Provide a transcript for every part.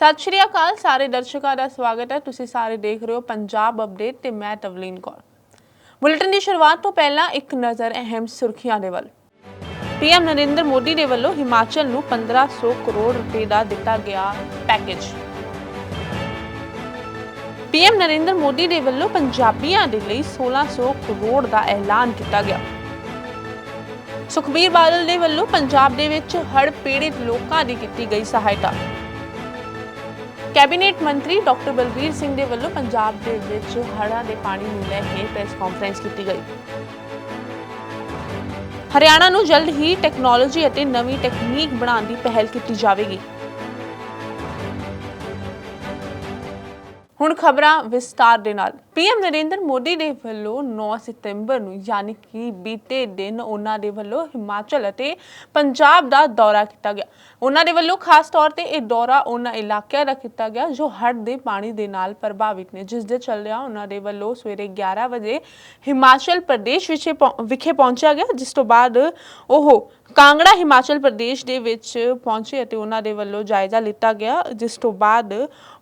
ਸਤਿ ਸ਼੍ਰੀ ਅਕਾਲ, ਸਾਰੇ ਦਰਸ਼ਕਾਂ ਦਾ ਸਵਾਗਤ ਹੈ। ਤੁਸੀਂ ਸਾਰੇ ਦੇਖ ਰਹੇ ਹੋ ਪੰਜਾਬ ਅਪਡੇਟ ਤੇ ਮੈਂ ਤਵਲੀਨ ਕੌਰ। ਬੁਲੇਟਿਨ ਦੀ ਸ਼ੁਰੂਆਤ ਤੋਂ ਪਹਿਲਾਂ ਇੱਕ ਨਜ਼ਰ ਅਹਿਮ ਸੁਰਖੀਆਂ ਦੇ ਵੱਲ। ਪੀਐਮ ਨਰਿੰਦਰ ਮੋਦੀ ਦੇ ਵੱਲੋਂ ਹਿਮਾਚਲ ਨੂੰ 1500 ਕਰੋੜ ਰੁਪਏ ਦਾ ਦਿੱਤਾ ਗਿਆ ਪੈਕੇਜ ਪੀਐਮ ਨਰਿੰਦਰ ਮੋਦੀ ਦੇ ਵੱਲੋਂ ਪੰਜਾਬੀਆਂ ਦੇ ਲਈ 1600 ਕਰੋੜ ਦਾ ਐਲਾਨ ਕੀਤਾ ਗਿਆ। ਸੁਖਬੀਰ ਬਾਦਲ ਦੇ ਵੱਲੋਂ ਪੰਜਾਬ ਦੇ ਵਿੱਚ ਹੜ੍ਹ ਪੀੜਿਤ ਲੋਕਾਂ ਦੀ ਕੀਤੀ ਗਈ ਸਹਾਇਤਾ। ਕੈਬਨਿਟ ਮੰਤਰੀ ਡਾਕਟਰ ਬਲਬੀਰ ਸਿੰਘ ਦੇ ਵੱਲੋਂ ਪੰਜਾਬ ਦੇ ਵਿੱਚ ਹੜ੍ਹਾਂ ਦੇ ਪਾਣੀ ਨੂੰ ਲੈ ਕੇ ਪ੍ਰੈਸ ਕਾਨਫਰੰਸ ਕੀਤੀ ਗਈ। ਹਰਿਆਣਾ ਨੂੰ ਜਲਦ ਹੀ ਟੈਕਨੋਲੋਜੀ ਅਤੇ ਨਵੀਂ ਤਕਨੀਕ ਬਣਾਉਣ ਦੀ ਪਹਿਲ ਕੀਤੀ ਜਾਵੇਗੀ। ਹੁਣ ਖਬਰਾਂ ਵਿਸਤਾਰ ਦੇ ਨਾਲ। ਪੀਐਮ ਨਰਿੰਦਰ ਮੋਦੀ ਦੇ ਵੱਲੋਂ 9 ਸਤੰਬਰ ਨੂੰ ਯਾਨੀ ਕਿ ਬੀਤੇ ਦਿਨ ਉਹਨਾਂ ਦੇ ਵੱਲੋਂ ਹਿਮਾਚਲ ਅਤੇ ਪੰਜਾਬ ਦਾ ਦੌਰਾ ਕੀਤਾ ਗਿਆ। ਉਹਨਾਂ ਦੇ ਵੱਲੋਂ ਖਾਸ ਤੌਰ ਤੇ ਇਹ ਦੌਰਾ ਉਹਨਾਂ ਇਲਾਕਿਆਂ ਦਾ ਕੀਤਾ ਗਿਆ, ਜੋ ਹੜ੍ਹ ਦੇ ਪਾਣੀ ਦੇ ਨਾਲ ਪ੍ਰਭਾਵਿਤ ਨੇ। ਜਿਸ ਦੇ ਚੱਲਦਿਆਂ ਉਹਨਾਂ ਦੇ ਵੱਲੋਂ ਸਵੇਰੇ 11 ਵਜੇ ਹਿਮਾਚਲ ਪ੍ਰਦੇਸ਼ ਵਿਖੇ ਪਹੁੰ- ਵਿਖੇ ਪਹੁੰਚਿਆ ਗਿਆ, ਜਿਸ ਤੋਂ ਬਾਅਦ ਉਹ ਕਾਂਗੜਾ ਹਿਮਾਚਲ ਪ੍ਰਦੇਸ਼ ਦੇ ਵਿੱਚ ਪਹੁੰਚੇ ਅਤੇ ਉਹਨਾਂ ਦੇ ਵੱਲੋਂ ਜਾਇਜ਼ਾ ਲਿੱਤਾ ਗਿਆ, ਜਿਸ ਤੋਂ ਬਾਅਦ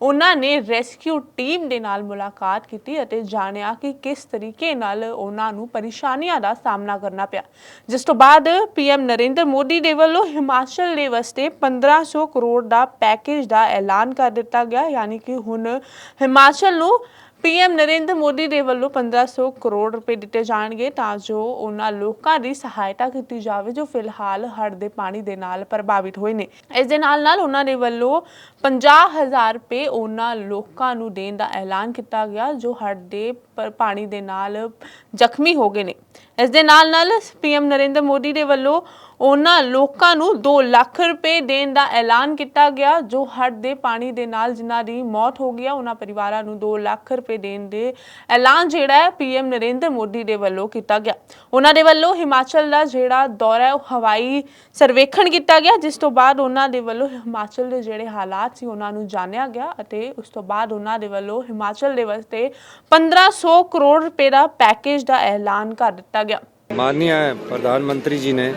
ਉਹਨਾਂ ਨੇ ਰੈਸਕਿਊ ਟੀਮ ਦੇ ਨਾਲ ਮੁਲਾਕਾਤ ਕੀਤੀ ਅਤੇ ਜਾਣਿਆ ਕਿ ਕਿਸ ਤਰੀਕੇ ਨਾਲ ਉਹਨਾਂ ਨੂੰ ਪਰੇਸ਼ਾਨੀਆਂ ਦਾ ਸਾਹਮਣਾ ਕਰਨਾ ਪਿਆ। ਜਿਸ ਤੋਂ ਬਾਅਦ ਪੀਐਮ ਨਰਿੰਦਰ ਮੋਦੀ ਦੇ ਵੱਲੋਂ ਹਿਮਾਚਲ ਦੇ ਵਾਸਤੇ 1500 ਕਰੋੜ ਦਾ ਪੈਕੇਜ ਦਾ ਐਲਾਨ ਕਰ ਦਿੱਤਾ ਗਿਆ, ਯਾਨੀ ਕਿ ਹੁਣ ਹਿਮਾਚਲ ਨੂੰ ਪੀਐਮ ਨਰਿੰਦਰ ਮੋਦੀ ਦੇ ਵੱਲੋਂ 1500 ਕਰੋੜ ਰੁਪਏ ਦਿੱਤੇ ਜਾਣਗੇ ਤਾਂ ਜੋ ਉਹਨਾਂ ਲੋਕਾਂ ਦੀ ਸਹਾਇਤਾ ਕੀਤੀ ਜਾਵੇ, ਜੋ ਫਿਲਹਾਲ ਹੜ੍ਹ ਦੇ ਪਾਣੀ ਦੇ ਨਾਲ ਪ੍ਰਭਾਵਿਤ ਹੋਏ ਨੇ। ਇਸ ਦੇ ਨਾਲ ਨਾਲ ਉਹਨਾਂ ਦੇ ਵੱਲੋਂ 50000 ਰੁਪਏ ਉਹਨਾਂ ਲੋਕਾਂ ਨੂੰ ਦੇਣ ਦਾ ਐਲਾਨ ਕੀਤਾ ਗਿਆ, ਜੋ ਹੜ੍ਹ ਦੇ ਪਾਣੀ ਦੇ ਨਾਲ ਜ਼ਖਮੀ ਹੋ ਗਏ ਨੇ। ਇਸ ਦੇ ਨਾਲ ਨਾਲ ਪੀਐਮ ਨਰਿੰਦਰ ਮੋਦੀ ਦੇ ਵੱਲੋਂ ਉਹਨਾਂ ਲੋਕਾਂ ਨੂੰ 2 ਲੱਖ ਰੁਪਏ ਦੇਣ ਦਾ ਐਲਾਨ ਕੀਤਾ ਗਿਆ, ਜੋ ਹੜ ਦੇ ਪਾਣੀ ਦੇ ਨਾਲ ਜਿਨ੍ਹਾਂ ਦੀ ਮੌਤ ਹੋ ਗਈ ਉਹਨਾਂ ਪਰਿਵਾਰਾਂ ਨੂੰ 2 ਲੱਖ ਰੁਪਏ ਦੇਣ ਦੇ ਐਲਾਨ ਜਿਹੜਾ ਹੈ ਪੀਐਮ ਨਰਿੰਦਰ ਮੋਦੀ ਦੇ ਵੱਲੋਂ ਕੀਤਾ ਗਿਆ। ਉਹਨਾਂ ਦੇ ਵੱਲੋਂ ਹਿਮਾਚਲ ਦਾ ਜਿਹੜਾ ਦੌਰਾ ਉਹ ਹਵਾਈ ਸਰਵੇਖਣ ਕੀਤਾ ਗਿਆ, ਜਿਸ ਤੋਂ ਬਾਅਦ ਉਹਨਾਂ ਦੇ ਵੱਲੋਂ ਹਿਮਾਚਲ ਦੇ ਜਿਹੜੇ ਹਾਲਾਤ ਸੀ, ਉਹਨਾਂ ਨੂੰ ਜਾਣਿਆ ਗਿਆ ਅਤੇ ਉਸ ਤੋਂ ਬਾਅਦ ਉਹਨਾਂ ਦੇ ਵੱਲੋਂ ਹਿਮਾਚਲ ਦੇ ਵਾਸਤੇ 1500 ਕਰੋੜ ਰੁਪਏ ਦਾ ਪੈਕੇਜ ਦਾ ਐਲਾਨ ਕਰ ਦਿੱਤਾ ਗਿਆ। ਮਾਨਨੀय ਪ੍ਰਧਾਨ ਮੰਤਰੀ ਜੀ ਨੇ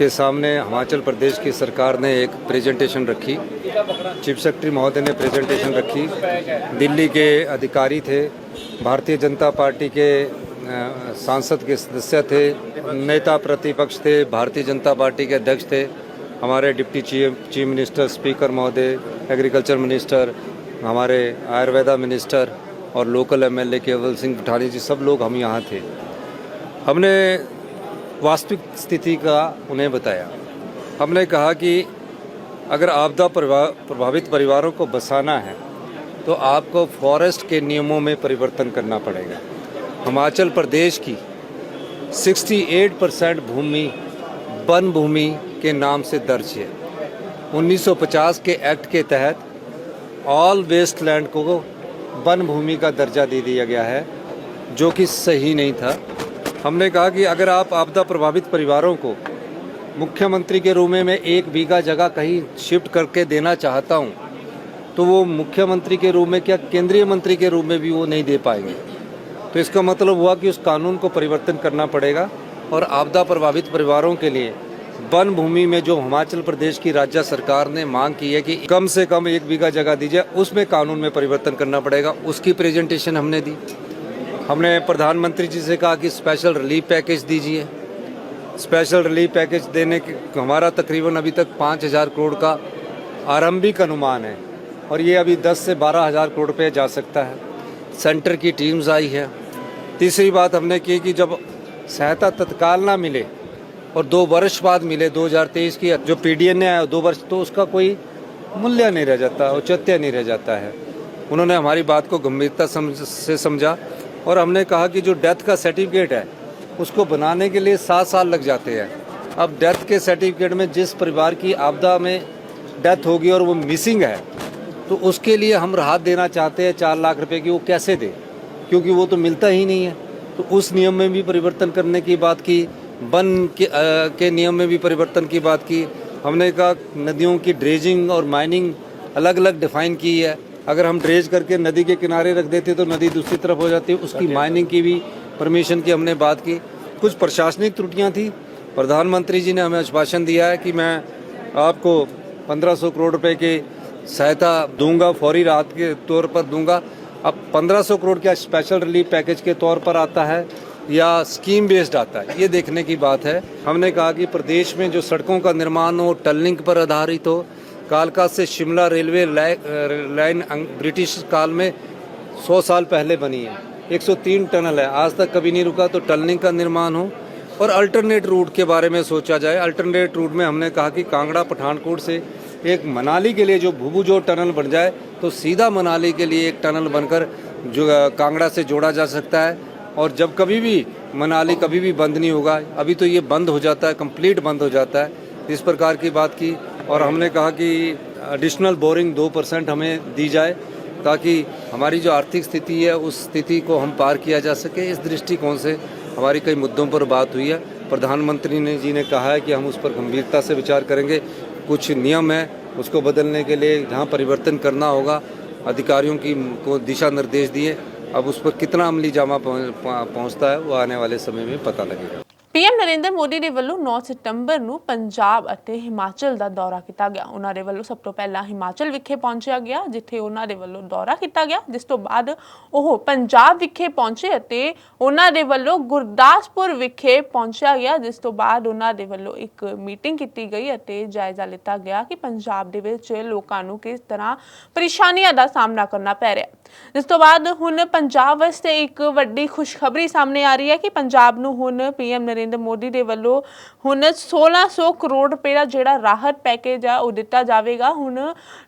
के सामने हिमाचल प्रदेश की सरकार ने एक प्रेजेंटेशन रखी। चीफ सेक्रेटरी महोदय ने प्रेजेंटेशन रखी। दिल्ली के अधिकारी थे, भारतीय जनता पार्टी के सांसद के सदस्य थे, नेता प्रतिपक्ष थे, भारतीय जनता पार्टी के अध्यक्ष थे, हमारे deputy chief chief minister, speaker महोदय, एग्रीकल्चर मिनिस्टर, हमारे आयुर्वेदा मिनिस्टर और लोकल एमएलए केवल सिंह पठानी जी, सब लोग हम यहाँ थे। हमने वास्तविक स्थिति का उन्हें बताया। हमने कहा कि अगर आपदा प्रभा- प्रभावित परिवारों को बसाना है तो आपको फॉरेस्ट के नियमों में परिवर्तन करना पड़ेगा। हिमाचल प्रदेश की 68 परसेंट भूमि, वन भूमि के नाम से दर्ज है। 1950 के एक्ट के तहत ऑल वेस्ट लैंड को वन भूमि का दर्जा दे दिया गया है, जो कि सही नहीं था। हमने कहा कि अगर आप आपदा प्रभावित परिवारों को मुख्यमंत्री के रूम में एक बीघा जगह कहीं शिफ्ट करके देना चाहता हूँ तो वो मुख्यमंत्री के रूप में क्या केंद्रीय मंत्री के रूप में भी वो नहीं दे पाएँगे? तो इसका मतलब हुआ कि उस कानून को परिवर्तन करना पड़ेगा और आपदा प्रभावित परिवारों के लिए वन भूमि में जो हिमाचल प्रदेश की राज्य सरकार ने मांग की है कि कम से कम एक बीघा जगह दीजिए, उसमें कानून में परिवर्तन करना पड़ेगा। उसकी प्रेजेंटेशन हमने दी। हमने प्रधानमंत्री जी से कहा कि स्पेशल रिलीफ पैकेज दीजिए। स्पेशल रिलीफ पैकेज देने के हमारा तकरीबन अभी तक पाँच हज़ार करोड़ का आरंभिक अनुमान है और ये अभी दस से बारह हज़ार करोड़ रुपये जा सकता है। सेंटर की टीम्स आई है। तीसरी बात हमने की कि जब सहायता तत्काल ना मिले और दो वर्ष बाद मिले 2023 की, जो पीडीएन ने आया, दो वर्ष तो उसका कोई मूल्य नहीं रह जाता, औचित्य नहीं रह जाता है। उन्होंने हमारी बात को गंभीरता समझ से समझा। और हमने कहा कि जो डेथ का सर्टिफिकेट है उसको बनाने के लिए सात साल लग जाते हैं। अब डेथ के सर्टिफिकेट में जिस परिवार की आपदा में डेथ होगी और वो मिसिंग है तो उसके लिए हम राहत देना चाहते हैं चार लाख रुपए की वो कैसे दे? क्योंकि वो तो मिलता ही नहीं है। तो उस नियम में भी परिवर्तन करने की बात की वन के, के नियम में भी परिवर्तन की बात की। हमने कहा नदियों की ड्रेजिंग और माइनिंग अलग अलग डिफाइन की है। अगर हम ड्रेज करके नदी के किनारे रख देते तो नदी दूसरी तरफ़ हो जाती उसकी माइनिंग की भी परमिशन की हमने बात की। कुछ प्रशासनिक त्रुटियाँ थी। प्रधानमंत्री जी ने हमें आश्वासन दिया है कि मैं आपको 1500 करोड़ रुपए के सहायता दूँगा फौरी राहत के तौर पर दूँगा। अब 1500 करोड़ क्या स्पेशल रिलीफ पैकेज के तौर पर आता है या स्कीम बेस्ड आता है? ये देखने की बात है। हमने कहा कि प्रदेश में जो सड़कों का निर्माण हो टनलिंग पर आधारित हो कालका से शिमला रेलवे लाइन ब्रिटिश काल में 100 साल पहले बनी है। 103 टनल है। आज तक कभी नहीं रुका तो टनलिंग का निर्माण हो। और अल्टरनेट रूट के बारे में सोचा जाए, अल्टरनेट रूट में हमने कहा कि कांगड़ा, पठानकोट से एक मनाली के लिए जो भूभुजो टनल बन जाए तो सीधा मनाली के लिए एक टनल बनकर जो, कांगड़ा से जोड़ा जा सकता है। और जब कभी भी मनाली कभी भी बंद नहीं होगा, अभी तो ये बंद हो जाता है, कंप्लीट बंद हो जाता है। इस प्रकार की बात की और हमने कहा कि एडिशनल बोरिंग दो परसेंट हमें दी जाए ताकि हमारी जो आर्थिक स्थिति है, उस स्थिति को हम पार किया जा सके। इस दृष्टिकोण से हमारी कई मुद्दों पर बात हुई है। प्रधानमंत्री ने, जी ने कहा है कि हम उस पर गंभीरता से विचार करेंगे। कुछ नियम है उसको बदलने के लिए जहाँ परिवर्तन करना होगा। अधिकारियों की को दिशा निर्देश दिए। अब उस पर कितना अमली जामा पहुँचता है, वो आने वाले समय में पता लगेगा। ਪੀਐਮ ਨਰਿੰਦਰ ਮੋਦੀ ਦੇ ਵੱਲੋਂ 9 ਸਤੰਬਰ ਨੂੰ ਪੰਜਾਬ ਅਤੇ ਹਿਮਾਚਲ ਦਾ ਦੌਰਾ ਕੀਤਾ ਗਿਆ। ਉਹਨਾਂ ਦੇ ਵੱਲੋਂ ਸਭ ਤੋਂ ਪਹਿਲਾਂ ਹਿਮਾਚਲ ਵਿਖੇ ਪਹੁੰਚਿਆ ਗਿਆ, ਜਿੱਥੇ ਉਹਨਾਂ ਦੇ ਵੱਲੋਂ ਦੌਰਾ ਕੀਤਾ ਗਿਆ, ਜਿਸ ਤੋਂ ਬਾਅਦ ਉਹ ਪੰਜਾਬ ਵਿਖੇ ਪਹੁੰਚੇ ਅਤੇ ਉਹਨਾਂ ਦੇ ਵੱਲੋਂ ਗੁਰਦਾਸਪੁਰ ਵਿਖੇ ਪਹੁੰਚਿਆ ਗਿਆ, ਜਿਸ ਤੋਂ ਬਾਅਦ ਉਹਨਾਂ ਦੇ ਵੱਲੋਂ ਇੱਕ ਮੀਟਿੰਗ ਕੀਤੀ ਗਈ ਅਤੇ ਜਾਇਜ਼ਾ ਲਿੱਤਾ ਗਿਆ ਕਿ ਪੰਜਾਬ ਦੇ ਵਿੱਚ ਲੋਕਾਂ ਨੂੰ ਕਿਸ ਤਰ੍ਹਾਂ ਪਰੇਸ਼ਾਨੀਆਂ ਦਾ ਸਾਹਮਣਾ ਕਰਨਾ ਪੈ ਰਿਹਾ। ਜਿਸ ਤੋਂ ਬਾਅਦ ਹੁਣ ਪੰਜਾਬ ਵਾਸਤੇ ਇੱਕ ਵੱਡੀ ਖੁਸ਼ਖਬਰੀ ਸਾਹਮਣੇ ਆ ਰਹੀ ਹੈ ਕਿ ਪੰਜਾਬ ਨੂੰ ਹੁਣ ਪੀਐਮ ਨਰਿੰਦਰ ਮੋਦੀ ਦੇ ਵੱਲੋਂ ਹੁਣ 1600 ਕਰੋੜ ਰੁਪਏ ਦਾ ਜਿਹੜਾ ਰਾਹਤ ਪੈਕੇਜ ਆ, ਉਹ ਦਿੱਤਾ ਜਾਵੇਗਾ। ਹੁਣ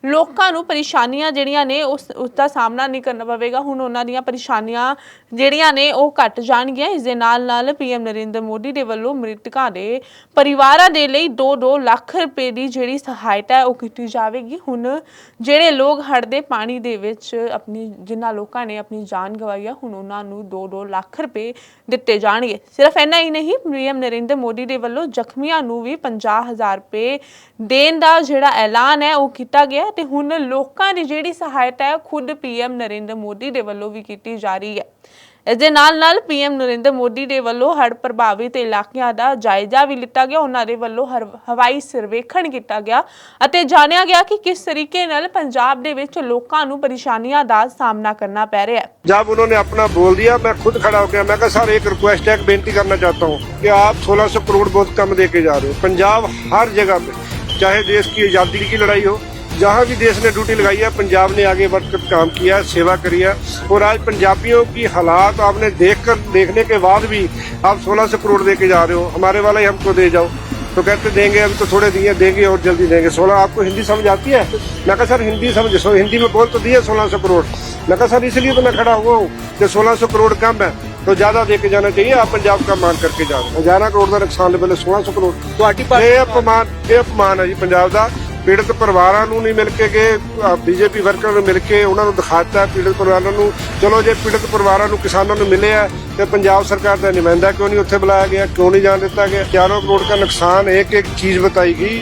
ਲੋਕਾਂ ਨੂੰ ਪਰੇਸ਼ਾਨੀਆਂ ਜਿਹੜੀਆਂ ਨੇ, ਉਸ ਉਸ ਦਾ ਸਾਹਮਣਾ ਨਹੀਂ ਕਰਨਾ ਪਵੇਗਾ। ਹੁਣ ਉਹਨਾਂ ਦੀਆਂ ਪਰੇਸ਼ਾਨੀਆਂ ਜਿਹੜੀਆਂ ਨੇ, ਉਹ ਘਟ ਜਾਣਗੀਆਂ। ਇਸ ਦੇ ਨਾਲ ਨਾਲ ਪੀਐਮ ਨਰਿੰਦਰ ਮੋਦੀ ਦੇ ਵੱਲੋਂ ਮ੍ਰਿਤਕਾਂ ਦੇ ਪਰਿਵਾਰਾਂ ਦੇ ਲਈ 2-2 ਲੱਖ ਰੁਪਏ ਦੀ ਜਿਹੜੀ ਸਹਾਇਤਾ ਹੈ, ਉਹ ਕੀਤੀ ਜਾਵੇਗੀ। ਹੁਣ ਜਿਹੜੇ ਲੋਕ ਹੜ੍ਹ ਦੇ ਪਾਣੀ ਦੇ ਵਿੱਚ, ਆਪਣੀ, ਜਿਨ੍ਹਾਂ ਲੋਕਾਂ ਨੇ ਆਪਣੀ ਜਾਨ ਗਵਾਈ ਆ, ਹੁਣ ਉਹਨਾਂ ਨੂੰ 2-2 ਲੱਖ ਰੁਪਏ ਦਿੱਤੇ ਜਾਣਗੇ। ਸਿਰਫ ਇੰਨਾ ਹੀ ਨਹੀਂ ਪੀਐਮ ਨਰਿੰਦਰ ਮੋਦੀ ਦੇ ਵੱਲੋਂ ਜ਼ਖਮੀਆਂ ਨੂੰ ਵੀ 50000 ਰੁਪਏ ਦੇਣ ਦਾ ਜਿਹੜਾ ਐਲਾਨ ਹੈ, ਉਹ ਕੀਤਾ ਗਿਆ ਤੇ ਹੁਣ ਲੋਕਾਂ ਦੀ ਜਿਹੜੀ ਸਹਾਇਤਾ ਹੈ ਖੁਦ ਪੀਐਮ ਨਰਿੰਦਰ ਮੋਦੀ ਦੇ ਵੱਲੋਂ ਵੀ ਕੀਤੀ ਜਾ ਰਹੀ ਹੈ। ਇਸ ਦੇ ਨਾਲ ਨਾਲ ਪੀਐਮ ਨਰਿੰਦਰ ਮੋਦੀ ਦੇ ਵੱਲੋਂ ਹੜ੍ਹ ਪ੍ਰਭਾਵਿਤ ਇਲਾਕਿਆਂ ਦਾ ਜਾਇਜ਼ਾ ਵੀ ਲਿੱਤਾ ਗਿਆ ਉਹਨਾਂ ਦੇ ਵੱਲੋਂ ਹਰ- ਹਵਾਈ ਸਰਵੇਖਣ ਕੀਤਾ ਗਿਆ ਅਤੇ ਜਾਣਿਆ ਗਿਆ ਕਿ ਕਿਸ ਤਰੀਕੇ ਨਾਲ ਪੰਜਾਬ ਦੇ ਵਿੱਚ ਲੋਕਾਂ ਨੂੰ ਪਰੇਸ਼ਾਨੀਆਂ ਦਾ ਸਾਹਮਣਾ ਕਰਨਾ ਪੈ ਰਿਹਾ ਹੈ जब उन्होंने अपना बोल दिया मैं खुद खड़ा हो गया मैं कहा सर एक रिक्वेस्ट है एक बेनती करना चाहता हूँ कि आप 1600 करोड़ बहुत कम दे के जा रहे हो पंजाब हर जगह पे चाहे देश की आज़ादी की लड़ाई हो जहाँ भी देश ने ड्यूटी लगाई है पंजाब ने आगे बढ़कर काम किया है सेवा करी है और आज पंजाबियों की हालात आपने देख कर देखने के बाद भी आप 1600 करोड़ दे के जा रहे हो हमारे वाला ही हमको दे जाओ तो कहते देंगे अभी तो थोड़े दिए देंगे और जल्दी देंगे सोलह आपको हिंदी समझ आती है मैं कहा सर हिंदी समझ सो हिंदी में बोल तो दिए सोलह सौ करोड़ मैं कहा सर इसलिए तो मैं खड़ा हुआ हूँ कि सोलह सौ करोड़ कम है तो ज्यादा दे के जाना चाहिए आप पंजाब का मान करके जा रहे हो ग्यारह करोड़ का नुकसान पहले सोलह सौ करोड़ ਤੁਹਾਡੀ ਇਹ ਅਪਮਾਨ ਇਹ ਅਪਮਾਨ ਹੈ ਜੀ ਪੰਜਾਬ ਦਾ ਪੀੜਤ ਪਰਿਵਾਰਾਂ ਨੂੰ ਨਹੀਂ ਮਿਲ ਕੇ ਗਏ ਬੀਜੇਪੀ ਵਰਕਰ ਨੂੰ ਮਿਲ ਕੇ ਉਹਨਾਂ ਨੂੰ ਦਿਖਾਤਾ ਪੀੜਤ ਪਰਿਵਾਰਾਂ ਨੂੰ ਚਲੋ ਜੇ ਪੀੜਤ ਪਰਿਵਾਰਾਂ ਨੂੰ ਕਿਸਾਨਾਂ ਨੂੰ ਮਿਲਿਆ ਤੇ ਪੰਜਾਬ ਸਰਕਾਰ ਦਾ ਨੁਮਾਇੰਦਾ ਕਿਉਂ ਨਹੀਂ ਉੱਥੇ ਬੁਲਾਇਆ ਗਿਆ ਕਿਉਂ ਨਹੀਂ ਜਾਣ ਦਿੱਤਾ ਗਿਆ 11 ਕਰੋੜ का नुकसान एक एक चीज बताई गई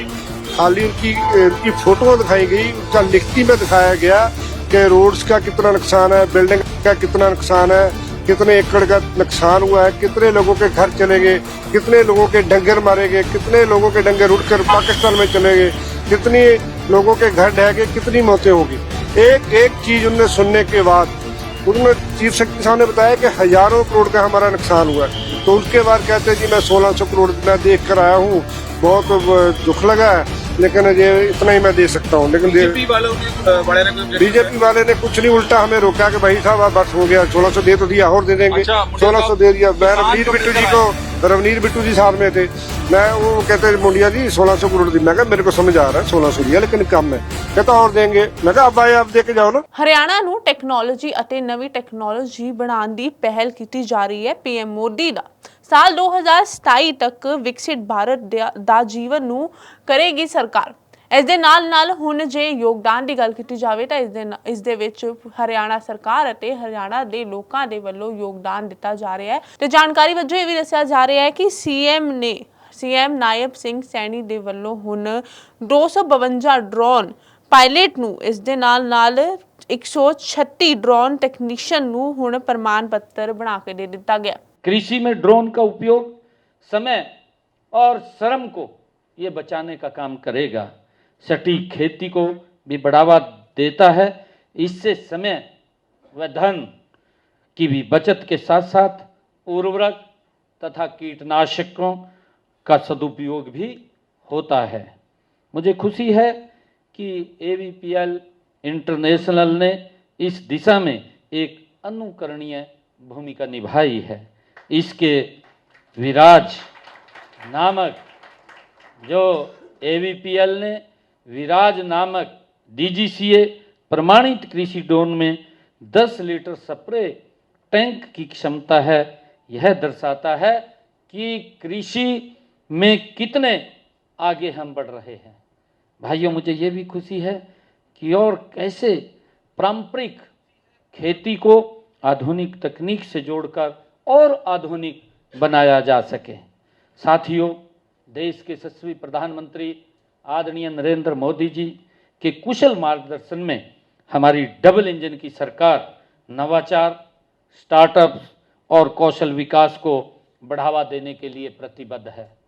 खाली उनकी उनकी फोटो दिखाई गई उनका लिखती में दिखाया गया कि रोड्स का कितना नुकसान है बिल्डिंग का कितना नुकसान है कितने एकड़ का नुकसान हुआ है कितने लोगों के घर चले गए कितने लोगों के डंगर मारे गए कितने लोगों के डंगर उड़कर पाकिस्तान में चले गए कितने लोगों के घर ढह गए, कितनी मौतें होगी। एक एक चीज़ उनने सुनने के बाद, उन्होंने चीफ सेक्रेटरी साहब ने बताया कि हज़ारों करोड़ का हमारा नुकसान हुआ है। तो उसके बाद कहते हैं, जी, मैं सोलह सौ करोड़ मैं देख कर आया हूँ बहुत दुख लगा है। लेकिन ये इतना ही मैं दे सकता हूँ लेकिन दे- बीजेपी वालों ने अ, बड़े ने कोई बीजेपी वाले ने कुछ नहीं उल्टा हमें रोका कि भाई साहब आप बस हो गया सोलह सौ दे तो दिया और दे देंगे अच्छा, मुझे सोलह सौ तो दे दिया मैं किसान रवनीर को बिट्टू जी मिलता को रवनीर बिट्टू जी साथ में थे मैं वो कहते मुंडिया जी सोलह सौ करोड़ दी मैं कहा मेरे को समझ आ रहा है सोलह सौ दिया लेकिन कम है कहता और देंगे मैं कहा अब भाई आप दे के जाओ ना ਹਰਿਆਣਾ ਨੂੰ ਟੈਕਨੋਲੋਜੀ ਅਤੇ ਨਵੀਂ ਟੈਕਨੋਲੋਜੀ ਬਣਾਉਣ ਦੀ ਪਹਿਲ ਕੀਤੀ ਜਾ ਰਹੀ ਹੈ ਪੀਐਮ ਮੋਦੀ ਦਾ ਸਾਲ 2027 ਤੱਕ ਵਿਕਸਿਤ ਭਾਰਤ ਦਾ- ਦਾ ਜੀਵਨ ਨੂੰ ਕਰੇਗੀ ਸਰਕਾਰ। ਇਸ ਦੇ ਨਾਲ ਨਾਲ ਹੁਣ ਜੇ ਯੋਗਦਾਨ ਦੀ ਗੱਲ ਕੀਤੀ ਜਾਵੇ ਤਾਂ ਇਸ ਦੇ ਇਸ ਦੇ ਵਿੱਚ ਹਰਿਆਣਾ ਸਰਕਾਰ ਅਤੇ ਹਰਿਆਣਾ ਦੇ ਲੋਕਾਂ ਦੇ ਵੱਲੋਂ ਯੋਗਦਾਨ ਦਿੱਤਾ ਜਾ ਰਿਹਾ ਹੈ। ਤੇ ਜਾਣਕਾਰੀ ਵਜੋਂ ਇਹ ਵੀ ਦੱਸਿਆ ਜਾ ਰਿਹਾ ਹੈ ਕਿ ਸੀਐਮ ਨੇ ਸੀਐਮ ਨਾਇਬ ਸਿੰਘ ਸੈਣੀ ਦੇ ਵੱਲੋਂ ਹੁਣ 252 ਡਰੋਨ ਪਾਇਲਟ ਨੂੰ ਇਸ ਦੇ ਨਾਲ ਨਾਲ 136 ਡਰੋਨ ਟੈਕਨੀਸ਼ੀਅਨ ਨੂੰ ਹੁਣ ਪ੍ਰਮਾਣ ਪੱਤਰ ਬਣਾ ਕੇ ਦੇ ਦਿੱਤਾ ਗਿਆ। कृषि में ड्रोन का उपयोग समय और श्रम को ये बचाने का काम करेगा। सटीक खेती को भी बढ़ावा देता है। इससे समय व धन की भी बचत के साथ साथ उर्वरक तथा कीटनाशकों का सदुपयोग भी होता है। मुझे खुशी है कि एवीपीएल इंटरनेशनल ने इस दिशा में एक अनुकरणीय भूमिका निभाई है। इसके विराज नामक जो एवीपीएल ने विराज नामक डीजीसीए प्रमाणित कृषि ड्रोन में 10 लीटर स्प्रे टैंक की क्षमता है, यह दर्शाता है कि कृषि में कितने आगे हम बढ़ रहे हैं। भाइयों, मुझे ये भी खुशी है कि और कैसे पारंपरिक खेती को आधुनिक तकनीक से जोड़कर और आधुनिक बनाया जा सके। साथियों, देश के यशस्वी प्रधानमंत्री आदरणीय नरेंद्र मोदी जी के कुशल मार्गदर्शन में हमारी डबल इंजन की सरकार नवाचार, स्टार्टअप्स और कौशल विकास को बढ़ावा देने के लिए प्रतिबद्ध है।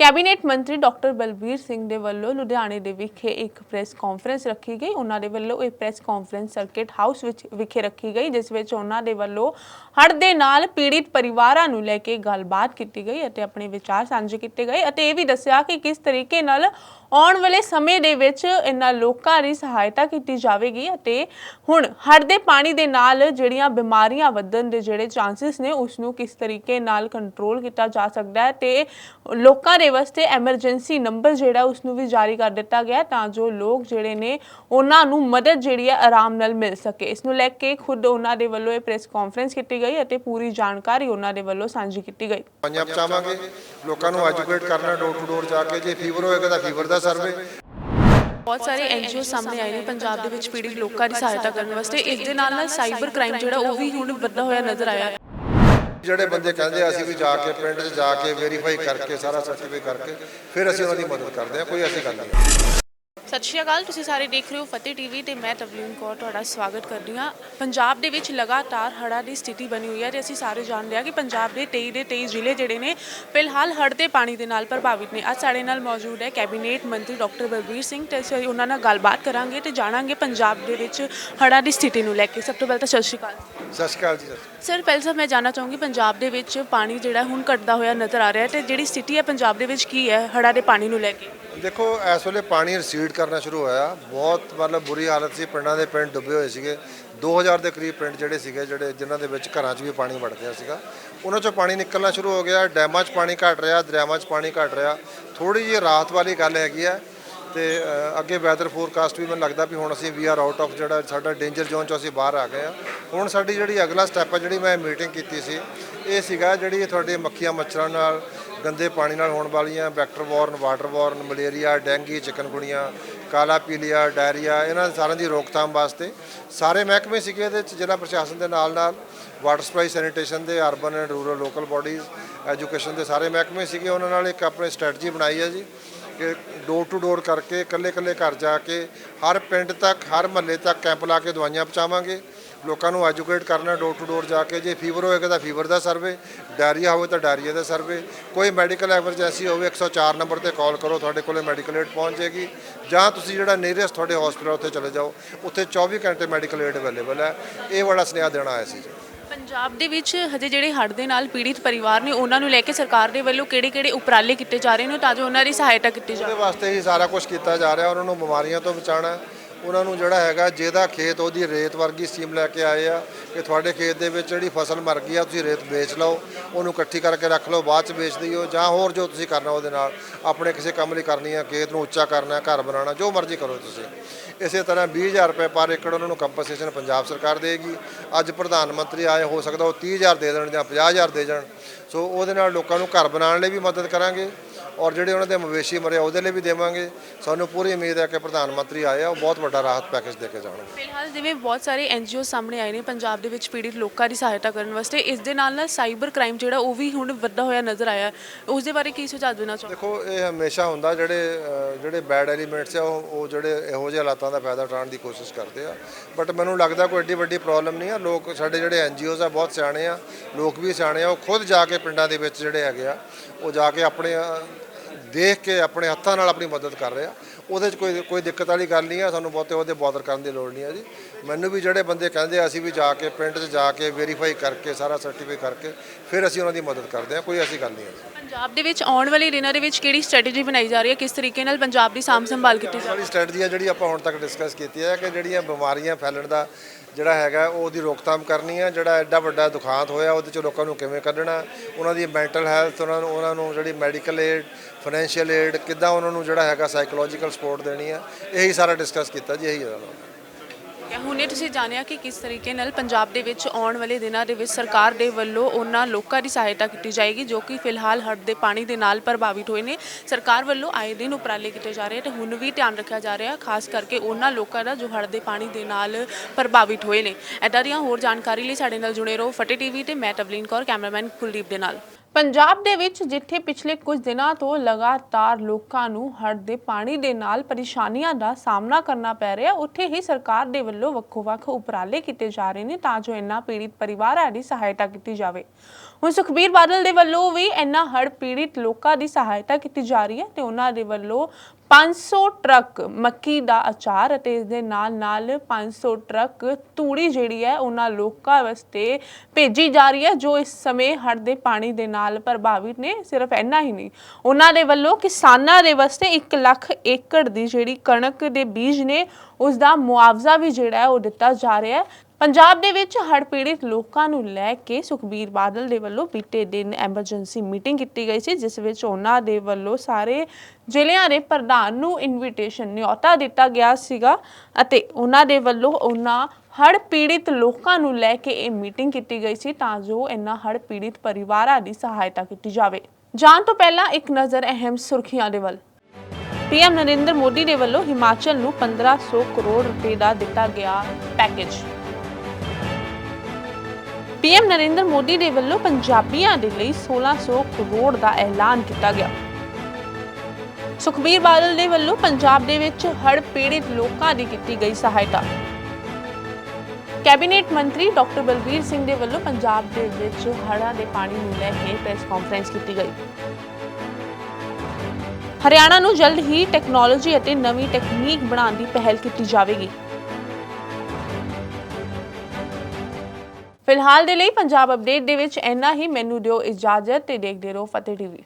ਕੈਬਨਿਟ ਮੰਤਰੀ ਡਾਕਟਰ ਬਲਬੀਰ ਸਿੰਘ ਦੇ ਵੱਲੋਂ ਲੁਧਿਆਣੇ ਦੇ ਵਿਖੇ ਇੱਕ ਪ੍ਰੈਸ ਕਾਨਫਰੰਸ ਰੱਖੀ ਗਈ। ਉਹਨਾਂ ਦੇ ਵੱਲੋਂ ਇਹ ਪ੍ਰੈਸ ਕਾਨਫਰੰਸ ਸਰਕਿਟ ਹਾਊਸ ਵਿੱਚ ਵਿਖੇ ਰੱਖੀ ਗਈ, ਜਿਸ ਵਿੱਚ ਉਹਨਾਂ ਦੇ ਵੱਲੋਂ ਹੜ੍ਹ ਦੇ ਨਾਲ ਪੀੜਿਤ ਪਰਿਵਾਰਾਂ ਨੂੰ ਲੈ ਕੇ ਗੱਲਬਾਤ ਕੀਤੀ ਗਈ ਅਤੇ ਆਪਣੇ ਵਿਚਾਰ ਸਾਂਝੇ ਕੀਤੇ ਗਏ ਅਤੇ ਇਹ ਵੀ ਦੱਸਿਆ ਕਿ ਕਿਸ ਤਰੀਕੇ ਨਾਲ ਆਉਣ ਵਾਲੇ ਸਮੇਂ ਦੇ ਵਿੱਚ ਇਹਨਾਂ ਲੋਕਾਂ ਦੀ ਸਹਾਇਤਾ ਕੀਤੀ ਜਾਵੇਗੀ ਅਤੇ ਹੁਣ ਹੜ੍ਹ ਦੇ ਪਾਣੀ ਦੇ ਨਾਲ ਜਿਹੜੀਆਂ ਬਿਮਾਰੀਆਂ ਵਧਣ ਦੇ ਜਿਹੜੇ ਚਾਂਸਸ ਨੇ ਉਸ ਨੂੰ ਕਿਸ ਤਰੀਕੇ ਨਾਲ ਕੰਟਰੋਲ ਕੀਤਾ ਜਾ ਸਕਦਾ ਹੈ ਤੇ ਲੋਕਾਂ ਦੇ ਵਾਸਤੇ ਐਮਰਜੈਂਸੀ ਨੰਬਰ ਜਿਹੜਾ ਉਸ ਨੂੰ ਵੀ ਜਾਰੀ ਕਰ ਦਿੱਤਾ ਗਿਆ ਤਾਂ ਜੋ ਲੋਕ ਜਿਹੜੇ ਨੇ ਉਹਨਾਂ ਨੂੰ ਮਦਦ ਜਿਹੜੀ ਹੈ ਆਰਾਮ ਨਾਲ ਮਿਲ ਸਕੇ। ਇਸ ਨੂੰ ਲੈ ਕੇ ਖੁਦ ਉਹਨਾਂ ਦੇ ਵੱਲੋਂ ਇਹ ਪ੍ਰੈਸ ਕਾਨਫਰੰਸ ਕੀਤੀ ਗਈ ਅਤੇ ਪੂਰੀ ਜਾਣਕਾਰੀ ਉਹਨਾਂ ਦੇ ਵੱਲੋਂ ਸਾਂਝੀ ਕੀਤੀ ਗਈ। ਦਵਾਈਆਂ ਪਹੁੰਚਾਵਾਂਗੇ। ਲੋਕਾਂ ਨੂੰ ਐਜੂਕੇਟ ਕਰਨਾ ਡੋਰ ਟੂ ਡੋਰ ਜਾ ਕੇ ਜੇ ਫੀਵਰ ਹੋਏਗਾ ਤਾਂ ਫੀਵਰ ਦਾ ਸਰਵੇ ਬਹੁਤ ਸਾਰੇ ਐਨਜੀਓ ਸਾਹਮਣੇ ਆਏ ਨੇ ਪੰਜਾਬ ਦੇ ਵਿੱਚ ਪੀੜਿਤ ਲੋਕਾਂ ਦੀ ਸਹਾਇਤਾ ਕਰਨ ਵਾਸਤੇ। ਇਸ ਦੇ ਨਾਲ ਨਾਲ ਸਾਈਬਰ ਕ੍ਰਾਈਮ ਜਿਹੜਾ ਉਹ ਵੀ ਹੁਣ ਵੱਧਦਾ ਹੋਇਆ ਨਜ਼ਰ ਆਇਆ। ਹੈ ਜਿਹੜੇ ਬੰਦੇ ਕਹਿੰਦੇ ਆ, ਅਸੀਂ ਵੀ ਜਾ ਕੇ ਪਿੰਡ 'ਚ ਜਾ ਕੇ ਵੈਰੀਫਾਈ ਕਰਕੇ, ਸਾਰਾ ਸਰਟੀਫਿਕੇਟ ਕਰਕੇ, ਫਿਰ ਅਸੀਂ ਉਹਨਾਂ ਦੀ ਮਦਦ ਕਰਦੇ ਹਾਂ ਕੋਈ ਐਸੀ ਗੱਲ ਨਹੀਂ। ਸਤਿ ਸ਼੍ਰੀ ਅਕਾਲ ਤੁਸੀਂ ਸਾਰੇ ਦੇਖ ਰਹੇ ਹੋ ਫਤਿਹ ਟੀਵੀ ਤੇ ਮੈਂ ਤਵਲੀਨ ਕੌਰ ਤੁਹਾਡਾ ਸਵਾਗਤ ਕਰਦੀ ਹਾਂ। ਪੰਜਾਬ ਦੇ ਵਿੱਚ ਲਗਾਤਾਰ ਹੜ੍ਹਾਂ ਦੀ ਸਥਿਤੀ ਬਣੀ ਹੋਈ ਹੈ ਤੇ ਅਸੀਂ ਸਾਰੇ ਜਾਣਦੇ ਹਾਂ ਕਿ ਪੰਜਾਬ ਦੇ 23 ਦੇ 23 ਜ਼ਿਲ੍ਹੇ ਜਿਹੜੇ ਨੇ ਫਿਲਹਾਲ ਹੜ੍ਹ ਦੇ ਪਾਣੀ ਦੇ ਨਾਲ ਪ੍ਰਭਾਵਿਤ ਨੇ। ਅੱਜ ਸਾਡੇ ਨਾਲ ਮੌਜੂਦ ਹੈ ਕੈਬਨਿਟ ਮੰਤਰੀ ਡਾਕਟਰ ਬਲਬੀਰ ਸਿੰਘ ਤੇ ਅਸੀਂ ਉਹਨਾਂ ਨਾਲ ਗੱਲਬਾਤ ਕਰਾਂਗੇ ਤੇ ਜਾਣਾਂਗੇ ਪੰਜਾਬ ਦੇ ਵਿੱਚ ਹੜ੍ਹਾਂ ਦੀ ਸਥਿਤੀ ਨੂੰ ਲੈ ਕੇ। ਸਭ ਤੋਂ ਪਹਿਲਾਂ ਤਾਂ ਸਤਿ ਸ਼੍ਰੀ ਅਕਾਲ। ਸਤਿ ਸ਼੍ਰੀ ਅਕਾਲ ਜੀ ਸਰ ਪਹਿਲਾਂ ਤਾਂ ਮੈਂ ਜਾਣਨਾ ਚਾਹੂੰਗੀ ਪੰਜਾਬ ਦੇ ਵਿੱਚ ਪਾਣੀ ਜਿਹੜਾ ਹੁਣ ਘਟਦਾ ਹੋਇਆ ਨਜ਼ਰ ਆ ਰਿਹਾ ਤੇ ਜਿਹੜੀ ਸਥਿਤੀ ਹੈ ਪੰਜਾਬ ਦੇ ਵਿੱਚ ਕੀ ਹੈ ਹੜ੍ਹਾਂ ਦੇ ਪਾਣੀ ਨੂੰ ਲੈ ਕੇ? ਦੇਖੋ, ਇਸ ਵੇਲੇ ਪਾਣੀ ਰਿਸੀਡ ਕਰਨਾ ਸ਼ੁਰੂ ਹੋਇਆ। ਬਹੁਤ ਮਤਲਬ ਬੁਰੀ ਹਾਲਤ ਸੀ। ਪਿੰਡਾਂ ਦੇ ਪਿੰਡ ਡੁੱਬੇ ਹੋਏ ਸੀਗੇ। 2000 ਦੇ ਕਰੀਬ ਪਿੰਡ ਜਿਹੜੇ ਸੀਗੇ, ਜਿਹੜੇ ਜਿਨ੍ਹਾਂ ਦੇ ਵਿੱਚ ਘਰਾਂ 'ਚ ਵੀ ਪਾਣੀ ਵੜ ਗਿਆ ਸੀਗਾ। ਉਹਨਾਂ 'ਚੋਂ ਪਾਣੀ ਨਿਕਲਣਾ ਸ਼ੁਰੂ ਹੋ ਗਿਆ। ਡੈਮਾਂ 'ਚ ਪਾਣੀ ਘਟ ਰਿਹਾ, ਦਰਿਆਵਾਂ 'ਚ ਪਾਣੀ ਘਟ ਰਿਹਾ। ਥੋੜੀ ਜਿਹੀ ਰਾਹਤ ਵਾਲੀ ਗੱਲ ਹੈਗੀ ਆ ਤੇ ਅੱਗੇ ਵੈਦਰ ਫੋਰਕਾਸਟ ਵੀ ਮੈਨੂੰ ਲੱਗਦਾ ਵੀ ਹੁਣ ਅਸੀਂ ਵੀ ਆਰ ਆਊਟ ਆਫ ਜਿਹੜਾ ਸਾਡਾ ਡੇਂਜਰ ਜ਼ੋਨ 'ਚੋਂ ਅਸੀਂ ਬਾਹਰ ਆ ਗਏ ਆ ਹੁਣ ਸਾਡੀ ਜਿਹੜੀ ਅਗਲਾ ਸਟੈਪ ਹੈ, ਜਿਹੜੀ ਮੈਂ ਮੀਟਿੰਗ ਕੀਤੀ ਸੀ, ਇਹ ਸੀਗਾ ਜਿਹੜੀ ਤੁਹਾਡੇ ਮੱਖੀਆਂ ਮੱਛਰਾਂ ਨਾਲ ਗੰਦੇ ਪਾਣੀ ਨਾਲ ਹੋਣ ਵਾਲੀਆਂ vector borne water borne malaria dengue chikungunya ਕਾਲਾ ਪੀਲੀਆ ਡਾਇਰੀਆ ਇਹਨਾਂ ਸਾਰਿਆਂ ਦੀ ਰੋਕਥਾਮ ਵਾਸਤੇ ਸਾਰੇ ਮਹਿਕਮੇ ਸੀਗੇ ਇਹਦੇ ਵਿੱਚ, ਜ਼ਿਲ੍ਹਾ ਪ੍ਰਸ਼ਾਸਨ ਦੇ ਨਾਲ ਨਾਲ ਵਾਟਰ ਸਪਲਾਈ ਸੈਨੀਟੇਸ਼ਨ ਦੇ urban and rural local bodies education ਦੇ ਸਾਰੇ ਮਹਿਕਮੇ ਸੀਗੇ, ਉਹਨਾਂ ਨਾਲ ਇੱਕ ਆਪਣੇ ਸਟ੍ਰੈਟਜੀ ਬਣਾਈ ਹੈ ਜੀ ਕਿ ਡੋਰ ਟੂ ਡੋਰ ਕਰਕੇ, ਇਕੱਲੇ ਇਕੱਲੇ ਘਰ ਜਾ ਕੇ, ਹਰ ਪਿੰਡ ਤੱਕ, ਹਰ ਮਹੱਲੇ ਤੱਕ ਕੈਂਪ ਲਾ ਕੇ ਦਵਾਈਆਂ ਪਹੁੰਚਾਵਾਂਗੇ। ਲੋਕਾਂ ਨੂੰ ਐਜੂਕੇਟ ਕਰਨਾ ਡੋਰ ਟੂ ਡੋਰ ਜਾ ਕੇ ਜੇ ਫੀਵਰ ਹੋਏਗਾ ਤਾਂ ਫੀਵਰ ਦਾ ਸਰਵੇ ਡਾਇਰੀਆ ਹੋਵੇ ਤਾਂ ਡਾਇਰੀਆ ਦਾ ਸਰਵੇ ਕੋਈ ਮੈਡੀਕਲ ਐਮਰਜੈਂਸੀ ਹੋਵੇ 104 ਨੰਬਰ ਤੇ ਕਾਲ ਕਰੋ ਤੁਹਾਡੇ ਕੋਲੇ ਮੈਡੀਕਲ ਏਡ ਪਹੁੰਚ ਜਾਏਗੀ। ਜਾਂ ਤੁਸੀਂ ਜਿਹੜਾ ਨੀਅਰੈਸਟ ਤੁਹਾਡੇ ਹਸਪੀਟਲ ਉੱਥੇ ਚਲੇ ਜਾਓ। ਉੱਥੇ 24 ਘੰਟੇ ਮੈਡੀਕਲ ਏਡ ਅਵੇਲੇਬਲ ਹੈ ਇਹ ਬੜਾ ਸੁਨੇਹਾ ਦੇਣਾ ਆਇਆ ਸੀ ਪੰਜਾਬ ਦੇ ਵਿੱਚ ਹਜੇ ਜਿਹੜੇ ਹੜ੍ਹ ਦੇ ਨਾਲ ਪੀੜਿਤ ਪਰਿਵਾਰ ਨੇ ਉਹਨਾਂ ਨੂੰ ਲੈ ਕੇ ਸਰਕਾਰ ਦੇ ਵੱਲੋਂ ਕਿਹੜੇ-ਕਿਹੜੇ ਉਪਰਾਲੇ ਕੀਤੇ ਜਾ ਰਹੇ ਨੇ ਤਾਂ ਜੋ ਉਹਨਾਂ ਦੀ ਸਹਾਇਤਾ ਕੀਤੀ ਜਾਵੇ। ਉਹਦੇ ਵਾਸਤੇ ਹੀ ਸਾਰਾ ਕੁਝ ਕੀਤਾ ਜਾ ਰਿਹਾ ਉਹਨਾਂ ਨੂੰ ਬਿਮਾਰੀਆਂ ਤੋਂ ਬਚਾਉਣਾ ਉਹਨਾਂ ਨੂੰ ਜਿਹੜਾ ਹੈਗਾ ਜਿਹਦਾ ਖੇਤ ਉਹਦੀ ਰੇਤ ਵਰਗੀ ਸਕੀਮ ਲੈ ਕੇ ਆਏ ਆ ਕਿ ਤੁਹਾਡੇ ਖੇਤ ਦੇ ਵਿੱਚ ਜਿਹੜੀ ਫਸਲ ਮਰ ਗਈ ਆ, ਤੁਸੀਂ ਰੇਤ ਵੇਚ ਲਓ, ਉਹਨੂੰ ਇਕੱਠੀ ਕਰਕੇ ਰੱਖ ਲਓ, ਬਾਅਦ ਚ ਵੇਚ ਦਿਓ ਜਾਂ ਹੋਰ ਜੋ ਤੁਸੀਂ ਕਰਨਾ ਉਹਦੇ ਨਾਲ, ਆਪਣੇ ਕਿਸੇ ਕੰਮ ਲਈ ਕਰਨੀ ਆ, ਖੇਤ ਨੂੰ ਉੱਚਾ ਕਰਨਾ, ਘਰ ਬਣਾਉਣਾ, ਜੋ ਮਰਜ਼ੀ ਕਰੋ ਤੁਸੀਂ। ਇਸੇ ਤਰ੍ਹਾਂ 20000 ਰੁਪਏ ਪਰ ਏਕੜ ਉਹਨਾਂ ਨੂੰ ਕੰਪਨਸੇਸ਼ਨ ਪੰਜਾਬ ਸਰਕਾਰ ਦੇਗੀ। ਅੱਜ ਪ੍ਰਧਾਨ ਮੰਤਰੀ ਆਏ, ਹੋ ਸਕਦਾ ਉਹ 30000 ਦੇ ਦੇਣ ਜਾਂ 50000 ਦੇ ਜਾਣ। ਸੋ ਉਹਦੇ ਨਾਲ ਲੋਕਾਂ ਨੂੰ ਘਰ ਬਣਾਉਣ ਲਈ ਵੀ ਮਦਦ ਕਰਾਂਗੇ। ਔਰ ਜਿਹੜੇ ਉਹਨਾਂ ਦੇ ਮਵੇਸ਼ੀ ਮਰੇ ਉਹਦੇ ਲਈ ਵੀ ਦੇਵਾਂਗੇ। ਸਾਨੂੰ ਪੂਰੀ ਉਮੀਦ ਹੈ ਕਿ ਪ੍ਰਧਾਨ ਮੰਤਰੀ ਆਏ ਆ ਉਹ ਬਹੁਤ ਵੱਡਾ ਰਾਹਤ ਪੈਕੇਜ ਦੇ ਕੇ ਜਾਣਗੇ। ਫਿਲਹਾਲ ਜਿਵੇਂ ਬਹੁਤ ਸਾਰੇ ਐਨਜੀਓ ਸਾਹਮਣੇ ਆਏ ਨੇ ਪੰਜਾਬ ਦੇ ਵਿੱਚ ਪੀੜਿਤ ਲੋਕਾਂ ਦੀ ਸਹਾਇਤਾ ਕਰਨ ਵਾਸਤੇ ਇਸ ਦੇ ਨਾਲ ਨਾਲ ਸਾਈਬਰ ਕ੍ਰਾਈਮ ਜਿਹੜਾ ਉਹ ਵੀ ਹੁਣ ਵੱਧਦਾ ਹੋਇਆ ਨਜ਼ਰ ਆਇਆ। ਉਸ ਦੇ ਬਾਰੇ ਕੀ ਸੁਝਾਅ ਦੇਣਾ ਚਾਹੋ ਦੇਖੋ ਇਹ ਹਮੇਸ਼ਾ ਹੁੰਦਾ ਜਿਹੜੇ ਜਿਹੜੇ ਬੈਡ ਐਲੀਮੈਂਟਸ ਆ ਉਹ ਉਹ ਜਿਹੜੇ ਇਹੋ ਜਿਹੇ ਹਾਲਾਤਾਂ ਦਾ ਫਾਇਦਾ ਉਠਾਉਣ ਦੀ ਕੋਸ਼ਿਸ਼ ਕਰਦੇ ਆ। ਬਟ ਮੈਨੂੰ ਲੱਗਦਾ ਕੋਈ ਏਡੀ ਵੱਡੀ ਪ੍ਰੋਬਲਮ ਨਹੀਂ ਆ। ਲੋਕ ਸਾਡੇ ਜਿਹੜੇ ਐਨਜੀਓਜ਼ ਆ ਬਹੁਤ ਸਿਆਣੇ ਆ। ਲੋਕ ਵੀ ਸਿਆਣੇ ਆ। ਉਹ ਖੁਦ ਜਾ ਕੇ ਪਿੰਡਾਂ ਦੇ ਵਿੱਚ ਜਿਹੜੇ ਹੈਗੇ ਆ ਉਹ ਜਾ ਕੇ ਆਪਣੇ ਦੇਖ ਕੇ ਆਪਣੇ ਹੱਥਾਂ ਨਾਲ ਆਪਣੀ ਮਦਦ ਕਰ ਰਹੇ। ਆ ਉਹਦੇ 'ਚ ਕੋਈ ਕੋਈ ਦਿੱਕਤ ਵਾਲੀ ਗੱਲ ਨਹੀਂ ਆ ਸਾਨੂੰ ਬਹੁਤੇ ਉਹਦੇ ਬਾਦਰ ਕਰਨ ਦੀ ਲੋੜ ਨਹੀਂ ਆ ਜੀ। ਮੈਨੂੰ ਵੀ ਜਿਹੜੇ ਬੰਦੇ ਕਹਿੰਦੇ ਆ ਅਸੀਂ ਵੀ ਜਾ ਕੇ ਪਿੰਡ 'ਚ ਜਾ ਕੇ ਵੈਰੀਫਾਈ ਕਰਕੇ ਸਾਰਾ ਸਰਟੀਫਾਈ ਕਰਕੇ ਫਿਰ ਅਸੀਂ ਉਹਨਾਂ ਦੀ ਮਦਦ ਕਰਦੇ ਆ ਕੋਈ ਐਸੀ ਗੱਲ ਨਹੀਂ ਹੈ ਪੰਜਾਬ ਦੇ ਵਿੱਚ ਆਉਣ ਵਾਲੇ ਦਿਨਾਂ ਦੇ ਵਿੱਚ ਕਿਹੜੀ ਸਟ੍ਰੈਟਜੀ ਬਣਾਈ ਜਾ ਰਹੀ ਹੈ? ਕਿਸ ਤਰੀਕੇ ਨਾਲ ਪੰਜਾਬ ਦੀ ਸਾਂਭ ਸੰਭਾਲ ਕੀਤੀ ਜਾ ਰਹੀ ਸਾਰੀ ਸਟ੍ਰੈਟਜੀ ਆ ਜਿਹੜੀ ਆਪਾਂ ਹੁਣ ਤੱਕ ਡਿਸਕਸ ਕੀਤੀ ਹੈ ਕਿ ਜਿਹੜੀਆਂ ਬਿਮਾਰੀਆਂ ਫੈਲਣ ਦਾ ਜਿਹੜਾ ਹੈਗਾ ਉਹਦੀ ਰੋਕਥਾਮ ਕਰਨੀ ਆ, ਜਿਹੜਾ ਐਡਾ ਵੱਡਾ ਦੁਖਾਂਤ ਹੋਇਆ ਉਹਦੇ ਚ ਲੋਕਾਂ ਨੂੰ ਕਿਵੇਂ ਕੱਢਣਾ? ਉਹਨਾਂ ਦੀ ਮੈਂਟਲ ਹੈਲਥ ਉਹਨਾਂ ਨੂੰ ਉਹਨਾਂ ਨੂੰ ਜਿਹੜੀ ਮੈਡੀਕਲ ਏਡ ਫਾਈਨੈਂਸ਼ੀਅਲ ਏਡ ਕਿੱਦਾਂ ਉਹਨਾਂ ਨੂੰ ਜਿਹੜਾ ਹੈਗਾ ਸਾਈਕੋਲੋਜੀਕਲ ਸਪੋਰਟ ਦੇਣੀ ਆ? ਇਹੀ ਸਾਰਾ ਡਿਸਕਸ ਕੀਤਾ ਜੀ, ਇਹੀ ਹੈ ਹੈ ਹੁਣੇ ਤੁਸੀਂ ਜਾਣਿਆ ਕਿ ਕਿਸ ਤਰੀਕੇ ਨਾਲ ਪੰਜਾਬ ਦੇ ਵਿੱਚ ਆਉਣ ਵਾਲੇ ਦਿਨਾਂ ਦੇ ਵਿੱਚ ਸਰਕਾਰ ਦੇ ਵੱਲੋਂ ਉਹਨਾਂ ਲੋਕਾਂ ਦੀ ਸਹਾਇਤਾ ਕੀਤੀ ਜਾਏਗੀ, ਜੋ ਕਿ ਫਿਲਹਾਲ ਹੜ੍ਹ ਦੇ ਪਾਣੀ ਦੇ ਨਾਲ ਪ੍ਰਭਾਵਿਤ ਹੋਏ ਨੇ। ਸਰਕਾਰ ਵੱਲੋਂ ਆਏ ਦਿਨ ਉਪਰਾਲੇ ਕੀਤੇ ਜਾ ਰਹੇ ਤੇ ਹੁਣ ਵੀ ਧਿਆਨ ਰੱਖਿਆ ਜਾ ਰਿਹਾ, ਖਾਸ ਕਰਕੇ ਉਹਨਾਂ ਲੋਕਾਂ ਦਾ ਜੋ ਹੜ੍ਹ ਦੇ ਪਾਣੀ ਦੇ ਨਾਲ ਪ੍ਰਭਾਵਿਤ ਹੋਏ ਨੇ। ਐਦਾਂ ਦੀਆਂ ਹੋਰ ਜਾਣਕਾਰੀ ਲਈ ਸਾਡੇ ਨਾਲ ਜੁੜੇ ਰਹੋ ਫਤਿਹ ਟੀਵੀ ਤੇ। ਮੈਂ ਤਵਲੀਨ ਕੌਰ, ਕੈਮਰਾਮੈਨ ਕੁਲਦੀਪ ਦੇ ਨਾਲ। ਪੰਜਾਬ ਦੇ ਵਿੱਚ ਜਿੱਥੇ ਪਿਛਲੇ ਕੁਝ ਦਿਨਾਂ ਤੋਂ ਲਗਾਤਾਰ ਲੋਕਾਂ ਨੂੰ ਹੜ੍ਹ ਦੇ ਪਾਣੀ ਦੇ ਨਾਲ ਪਰੇਸ਼ਾਨੀਆਂ ਦਾ ਸਾਹਮਣਾ ਕਰਨਾ ਪੈ ਰਿਹਾ, ਉੱਥੇ ਹੀ ਸਰਕਾਰ ਦੇ ਵੱਲੋਂ ਵੱਖੋ-ਵੱਖ ਉਪਰਾਲੇ ਕੀਤੇ ਜਾ ਰਹੇ ਨੇ ਤਾਂ ਜੋ ਇਨ੍ਹਾਂ ਪੀੜਿਤ ਪਰਿਵਾਰਾਂ ਦੀ ਸਹਾਇਤਾ ਕੀਤੀ ਜਾਵੇ। ਹੁਣ ਸੁਖਬੀਰ ਬਾਦਲ ਦੇ ਵੱਲੋਂ ਵੀ ਇਨ੍ਹਾਂ ਹੜ੍ਹ ਪੀੜਿਤ ਲੋਕਾਂ ਦੀ ਸਹਾਇਤਾ ਕੀਤੀ ਜਾ ਰਹੀ ਹੈ ਤੇ ਉਹਨਾਂ ਦੇ ਵੱਲੋਂ 500 ਟਰੱਕ ਮੱਕੀ ਦਾ ਅਚਾਰ ਅਤੇ ਇਸ ਦੇ ਨਾਲ ਨਾਲ 500 ਟਰੱਕ ਤੂੜੀ ਜਿਹੜੀ ਹੈ, ਉਹਨਾਂ ਲੋਕਾਂ ਵਾਸਤੇ ਭੇਜੀ ਜਾ ਰਹੀ ਹੈ, ਜੋ ਇਸ ਸਮੇਂ ਹੜ੍ਹ ਦੇ ਪਾਣੀ ਦੇ ਨਾਲ ਪ੍ਰਭਾਵਿਤ ਨੇ। ਸਿਰਫ ਇੰਨਾ ਹੀ ਨਹੀਂ, ਉਹਨਾਂ ਦੇ ਵੱਲੋਂ ਕਿਸਾਨਾਂ ਦੇ ਵਾਸਤੇ 1 ਲੱਖ ਏਕੜ ਦੀ ਜਿਹੜੀ ਕਣਕ ਦੇ ਬੀਜ ਨੇ ਉਸ ਦਾ ਮੁਆਵਜ਼ਾ ਵੀ ਜਿਹੜਾ ਹੈ, ਉਹ ਦਿੱਤਾ ਜਾ ਰਿਹਾ ਹੈ। ਪੰਜਾਬ ਦੇ ਵਿੱਚ ਹੜ੍ਹ ਪੀੜਿਤ ਲੋਕਾਂ ਨੂੰ ਲੈ ਕੇ ਸੁਖਬੀਰ ਬਾਦਲ ਦੇ ਵੱਲੋਂ ਬੀਤੇ ਦਿਨ ਐਮਰਜੈਂਸੀ ਮੀਟਿੰਗ ਕੀਤੀ ਗਈ ਸੀ, ਜਿਸ ਵਿੱਚ ਉਹਨਾਂ ਦੇ ਵੱਲੋਂ ਸਾਰੇ ਜ਼ਿਲ੍ਹਿਆਂ ਦੇ ਪ੍ਰਧਾਨ ਨੂੰ ਇਨਵੀਟੇਸ਼ਨ ਨਿਯੋਤਾ ਦਿੱਤਾ ਗਿਆ ਸੀਗਾ ਅਤੇ ਉਹਨਾਂ ਦੇ ਵੱਲੋਂ ਉਹਨਾਂ ਹੜ੍ਹ ਪੀੜਿਤ ਲੋਕਾਂ ਨੂੰ ਲੈ ਕੇ ਇਹ ਮੀਟਿੰਗ ਕੀਤੀ ਗਈ ਸੀ ਤਾਂ ਜੋ ਇਹਨਾਂ ਹੜ੍ਹ ਪੀੜਿਤ ਪਰਿਵਾਰਾਂ ਦੀ ਸਹਾਇਤਾ ਕੀਤੀ ਜਾਵੇ। ਜਾਣ ਤੋਂ ਪਹਿਲਾਂ ਇੱਕ ਨਜ਼ਰ ਅਹਿਮ ਸੁਰਖੀਆਂ ਦੇ ਵੱਲ। ਪੀਐਮ ਨਰਿੰਦਰ ਮੋਦੀ ਦੇ ਵੱਲੋਂ ਹਿਮਾਚਲ ਨੂੰ 1500 ਕਰੋੜ ਰੁਪਏ ਦਾ ਦਿੱਤਾ ਗਿਆ ਪੈਕੇਜ। ਪੀਐਮ ਨਰਿੰਦਰ ਮੋਦੀ ਦੇ ਵੱਲੋਂ ਪੰਜਾਬੀਆਂ ਦੇ ਲਈ 1600 ਕਰੋੜ ਦਾ ਐਲਾਨ ਕੀਤਾ ਗਿਆ। ਸੁਖਬੀਰ ਬਾਦਲ ਦੇ ਵੱਲੋਂ ਪੰਜਾਬ ਦੇ ਵਿੱਚ ਹੜ੍ਹ ਪੀੜਿਤ ਲੋਕਾਂ ਦੀ ਕੀਤੀ ਗਈ ਸਹਾਇਤਾ। ਕੈਬਨਿਟ ਮੰਤਰੀ ਡਾਕਟਰ ਬਲਬੀਰ ਸਿੰਘ ਦੇ ਵੱਲੋਂ ਪੰਜਾਬ ਦੇ ਵਿੱਚ ਹੜ੍ਹਾਂ ਦੇ ਪਾਣੀ ਨੂੰ ਲੈ ਕੇ ਪ੍ਰੈਸ ਕਾਨਫਰੰਸ ਕੀਤੀ ਗਈ। ਹਰਿਆਣਾ ਨੂੰ ਜਲਦ ਹੀ ਟੈਕਨੋਲੋਜੀ ਅਤੇ ਨਵੀਂ ਤਕਨੀਕ ਬਣਾਉਣ ਦੀ ਪਹਿਲ ਕੀਤੀ ਜਾਵੇਗੀ। ਫਿਲਹਾਲ ਦੇ ਲਈ ਪੰਜਾਬ ਅਪਡੇਟ ਦੇ ਵਿੱਚ ਇੰਨਾ ਹੀ। ਮੈਨੂੰ ਦਿਓ ਇਜਾਜ਼ਤ ਤੇ ਦੇਖਦੇ ਰਹੋ ਫਤਿਹ ਟੀਵੀ।